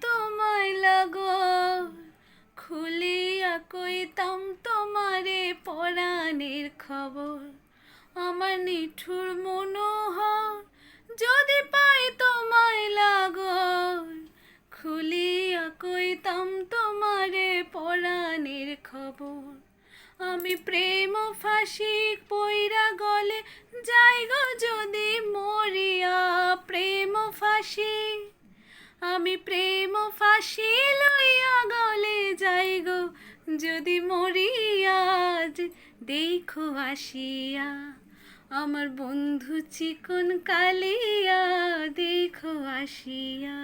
তোমায় লাগর। খুলিয়া কইতাম তোমারে পরাণের খবর। আমার নিঠুর মনোহর যদি পাই তোমায় লাগর। খুলিয়া কইতাম তোমারে পরাণের খবর। আমি প্রেম ফাঁসি পইরা গলে যাই গো যদি মরিয়া। প্রেম ফাঁসি। আমি প্রেম ফাঁসি লইয়া গলে যাই গো। যদি মরিয়া আজ, দেখো আসিয়া। আমার বন্ধু চিকন কালিয়া দেখো আসিয়া।